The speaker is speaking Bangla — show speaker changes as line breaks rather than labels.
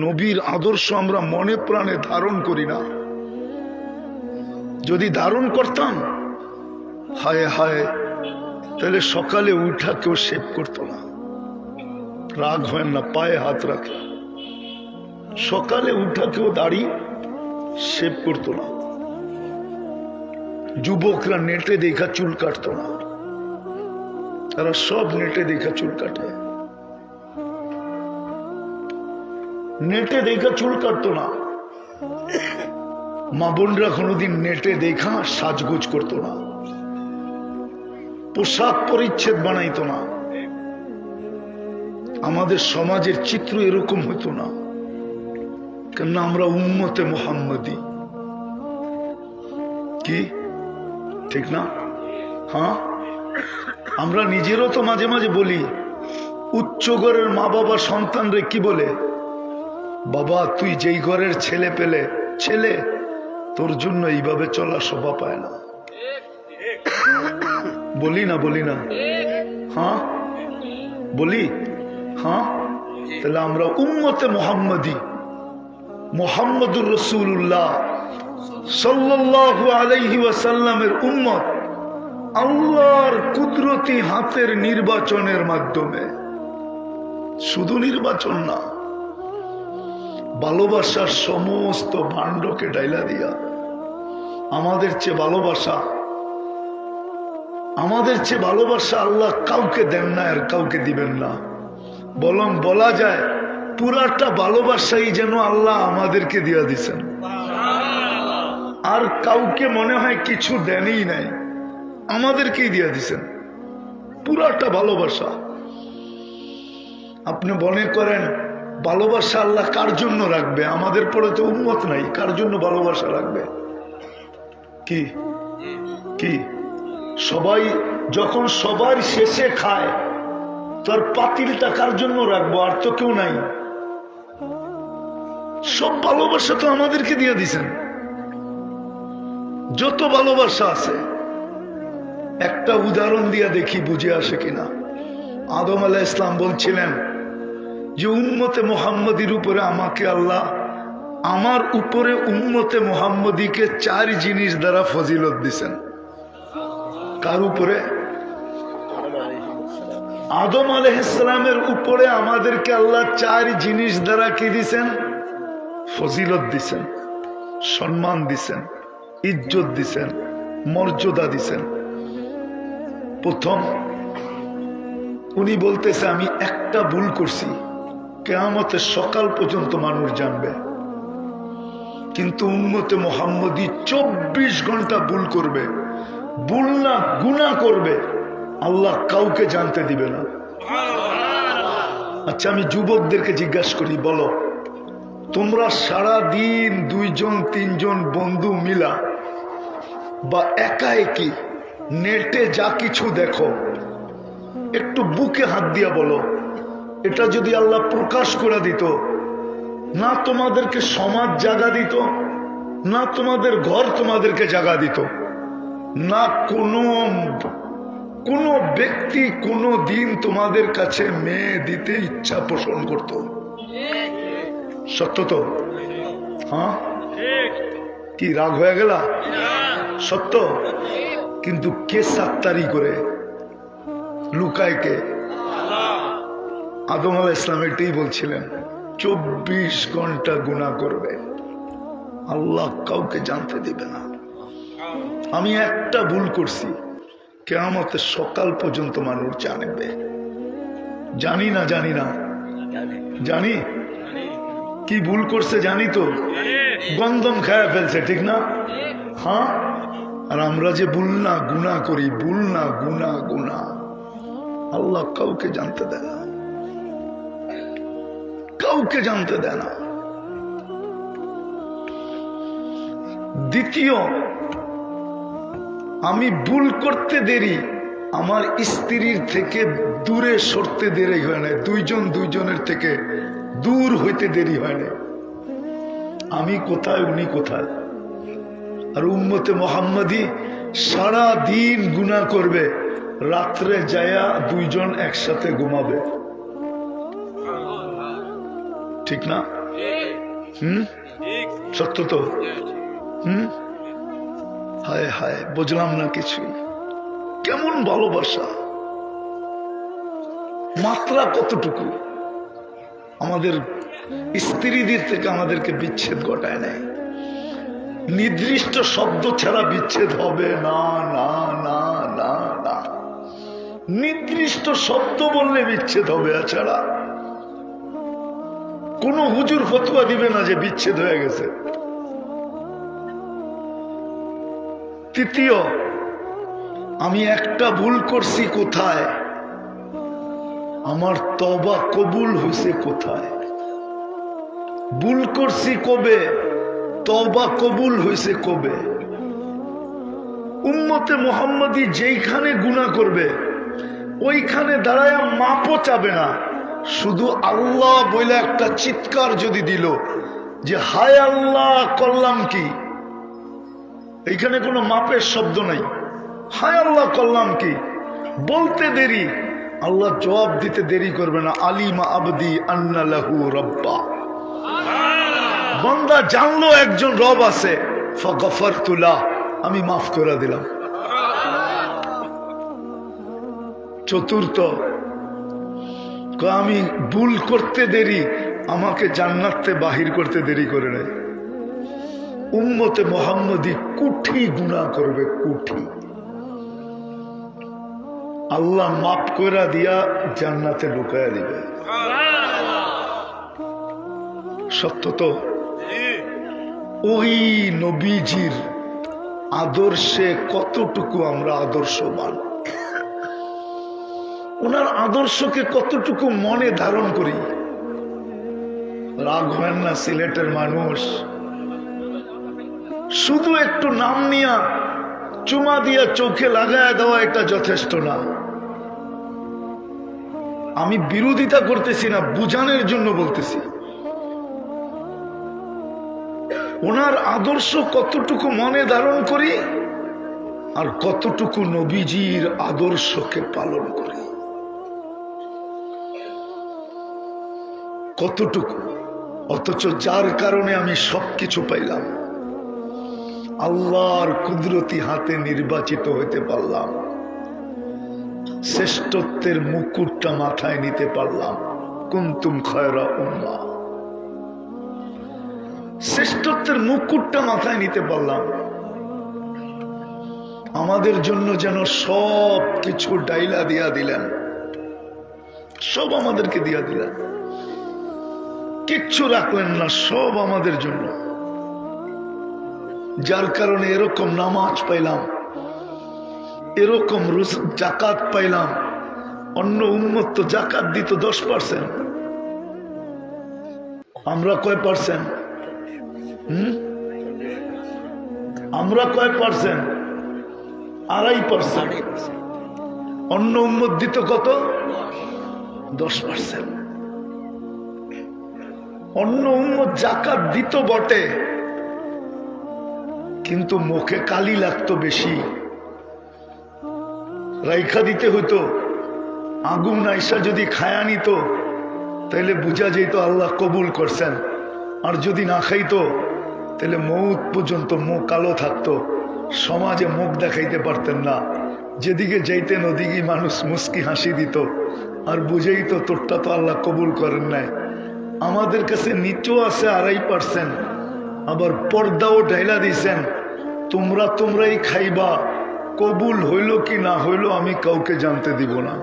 নবীর আদর্শ আমরা মনে প্রাণে ধারণ করি না। যদি ধারণ করতাম, হায় হায়, তাহলে সকালে উঠা কেউ শেভ করতো না। রাগ হয় না, পায়ে হাত রাখে। সকালে উঠা কেউ দাড়ি শেভ করতো না। যুবকরা নেটে দেখা চুল কাটতো না। তারা সব নেটে দেখা চুল কাটে। নেটে দেখা চুল কাটতো না। মা বোনরা কোনোদিন নেটে দেখা সাজগোজ করতো না। পোশাক পরিচ্ছেদ বানাইতো না। আমাদের সমাজের চিত্র এরকম হতো না। কেননা আমরা উম্মতে মোহাম্মদি। কি? ঠিক না? হ্যাঁ? আমরা নিজেরও তো মাঝে মাঝে বলি, উচ্চ ঘরের মা বাবা সন্তানরে কি বলে? বাবা, তুই যেই ঘরের ছেলে পেলে, ছেলে, তোর জন্য এইভাবে চলা শোভা পায় না। বলি না বলি না। হ্যাঁ? বলি? হ্যাঁ? তাহলে আমরা উম্মতে মোহাম্মদি, মোহাম্মদুর রসুল্লাহ সাল্লাল্লাহু আলাইহি ওয়াসাল্লামের উম্মত, আল্লাহর কুদরতি হাতের নির্বাচনের মাধ্যমে। শুধু নির্বাচন না ভালোবাসার সমস্ত ভাণ্ডকে ডাইলা দিয়া। আমাদের চেয়ে ভালোবাসা, আমাদের চেয়ে ভালোবাসা আল্লাহ কাউকে দেন না আর কাউকে দিবেন না। বলং বলা যায়, পুরাটা ভালোবাসাই যেন আল্লাহ আমাদেরকে দিয়া দিছেন। আর কাউকে মনে হয় কিছু দেনই নাই, আমাদেরকেই দিয়া দিছেন। পুরাটা ভালোবাসা। আপনি মনে করেন ভালোবাসা আল্লাহ কার জন্য রাখবে? আমাদের পরে তো উন্মত নাই। কার জন্য ভালোবাসা রাখবে? কি? কি? সবাই যখন সবার শেষে খায়, তার পাতিলটা কার জন্য রাখব? আর তো কেউ নাই। সব ভালোবাসা তো আমাদেরকে দিয়ে দিছেন। যত ভালোবাসা আছে, একটা উদাহরণ দিয়ে দেখি, বুঝে আসে কিনা। আদম আলাহ ইসলাম বলছিলেন যে উম্মতে মোহাম্মদীর উপরে আমাকে আল্লাহ আমার উপরে উম্মতে মোহাম্মদীকে চার জিনিস দ্বারা ফজিলত দিছেন। কার উপরে? আদম আলহিসের উপরে আমাদেরকে আল্লাহ চার জিনিস দ্বারা কি দিছেন? ফজিলত দিছেন, সম্মান দিছেন, ইজ্জত দিছেন, মর্যাদা দিছেন। প্রথম, উনি বলতেছে, আমি একটা ভুল করছি। কেয়ামতের সকাল পর্যন্ত মানুষ জানবে। কিন্তু উন্মতে মোহাম্মদী চব্বিশ ঘণ্টা ভুল করবে, ভুল না গুণা করবে। আল্লাহ কাউকে জানতে দিবে না। আচ্ছা আমি যুবকদেরকে জিজ্ঞাসা করি, বলো, তোমরা সারা দিন দুইজন, তিনজন বন্ধু মিলা বা একা একই নেটে যা কিছু দেখো, একটু বুকে হাত দিয়া বলো এটা যদি আল্লাহ প্রকাশ করে দিত, না তোমাদেরকে সমাজ জাগা দিত, না তোমাদের ঘর তোমাদেরকে জাগা দিত, না কোনো কোনো ব্যক্তি কোনো দিন তোমাদের কাছে মেয়ে দিতে ইচ্ছা পোষণ করত। সত্য তো? হ্যাঁ? কি রাগ হয়ে গেল? সত্য? কিন্তু কে সাত্তারি করে? লুকায় কে? আদম আলাহ ইসলাম এটাই বলছিলেন, চব্বিশ ঘণ্টা গুণা করবে। আল্লাহ কাউকে জানতে দিবে না। আমি একটা ভুল করছি। কেমতের সকাল পর্যন্ত মানুষ জানবে। জানি না জানি না। জানি? কি ভুল করছে জানি তো? গন্ধম খায়া ফেলছে, ঠিক না? হ্যাঁ? আর আমরা যে ভুল না গুণা করি, ভুল না গুণা গুণা আল্লাহ কাউকে জানতে দেয় না। কাউকে জানতে দেয় না। দ্বিতীয়, আমি ভুল করতে দেরি। আমার স্ত্রীর থেকে দূরে সরতে দেরি হয় না দুইজন দুইজনের থেকে দূর হইতে দেরি হয় না আমি কোথায়, উনি কোথায়? আর উম্মতে মোহাম্মদী সারা দিন গুণা করবে। রাত্রে যায়া দুইজন একসাথে ঘুমাবে। ঠিক না? হুম? সত্য তো? হুম? হায় হায়, বুঝলাম না কিছু কেমন ভালোবাসা? মাত্রা কতটুকু? আমাদের স্ত্রীদের থেকে আমাদেরকে বিচ্ছেদ ঘটায় নেয় নির্দিষ্ট শব্দ ছাড়া বিচ্ছেদ হবে না না না না না। নির্দিষ্ট শব্দ বললে বিচ্ছেদ হবে এছাড়া। কোন হুজুর ফতুয়া দিবে না যে বিচ্ছেদ হয়ে গেছে। তৃতীয়, আমি একটা ভুল করছি কোথায়? আমার তবা কবুল হয়েছে কোথায়? ভুল করছি কবে? তবা কবুল হয়েছে কবে? উম্মতে মোহাম্মদী যেইখানে গুণা করবে, ওইখানে দাঁড়ায় মাপও চাবে না। শুধু আল্লাহ বলে একটা চিৎকার যদি দিল যে, হায় আল্লাহ, করলাম কি? এইখানে কোনো মাপের শব্দ নাই। হায় আল্লাহ, করলাম কি? বলতে দেরি, আল্লাহ জবাব দিতে দেরি করবে না। আলিমা আবদি আন্না লাহু রব্বা। বন্দা জানলো একজন রব আছে। ফগফর তুলা আমি মাফ করে দিলাম। চতুর্থ আমি ভুল করতে দেরি, আমাকে জান্নাতে বাহির করতে দেরি করে নেয় উম্মতে মোহাম্মদী কুঠি গুণা করবে, কুঠি। আল্লাহ মাফ করে দিয়া জান্নাতে ঢুকাইয়া দিবে। সত্য তো? ওই নবীজির আদর্শে কতটুকু আমরা আদর্শবান? ওনার আদর্শকে কতটুকু মনে ধারণ করি? রাগ হয় না, সিলেটের মানুষ। শুধু একটু নাম নিয়া চুমা দিয়া চোখে লাগায় দেওয়া এটা যথেষ্ট না। আমি বিরোধিতা করতেছি না, বুঝানোর জন্য বলতেছি। ওনার আদর্শ কতটুকু মনে ধারণ করি আর কতটুকু নবীজির আদর্শকে পালন করি? কতটুকু? অথচ যার কারণে আমি সবকিছু পাইলাম। আল্লাহর কুদরতি হাতে নির্বাচিত হইতে পারলাম। শ্রেষ্ঠত্বের মুকুটটা মাথায় নিতে পারলাম। কুন্তুম খয়রা উম্মা। শ্রেষ্ঠত্বের মুকুটটা মাথায় নিতে পারলাম। আমাদের জন্য যেন সব কিছু ডাইলা দিয়া দিলেন। সব আমাদেরকে দিয়া দিলেন। কিচ্ছু রাখলেন না, সব আমাদের জন্য। যার কারণে এরকম নামাজ পাইলাম, এরকম জাকাত পাইলাম, অন্য উন্মত্ত জাকাত দিত দশ পার্সেন্ট। আমরা কয় পার্সেন্ট? হুম? আমরা কয় পার্সেন্ট? আড়াই পার্সেন্ট। অন্য উন্মত দিত কত? দশ পার্সেন্ট। অন্য উন্মত জাকাত দিত বটে। কিন্তু মুখে কালি লাগতো বেশি। রাইখা দিতে হতো আগুন আইসা যদি খায়া নিত তাহলে বুঝা যেত আল্লাহ কবুল করছেন। আর যদি না খাইতো তাহলে মৌত পর্যন্ত মুখ কালো থাকতো। সমাজে মুখ দেখাইতে পারতেন না। যেদিকে যাইতেন ওদিকে মানুষ মুস্কি হাসি দিত। আর বুঝেই তো তোরটা তো আল্লাহ কবুল করেন নাই। আমাদের কাছে নিচু আছে আড়াই পার্সেন্ট। আবার পর্দাও ঢাইলা দিয়েছেন তোমরা তোমরাই খাইবা। কবুল হইল কি না হইল আমি কাউকে জানতে দিব না।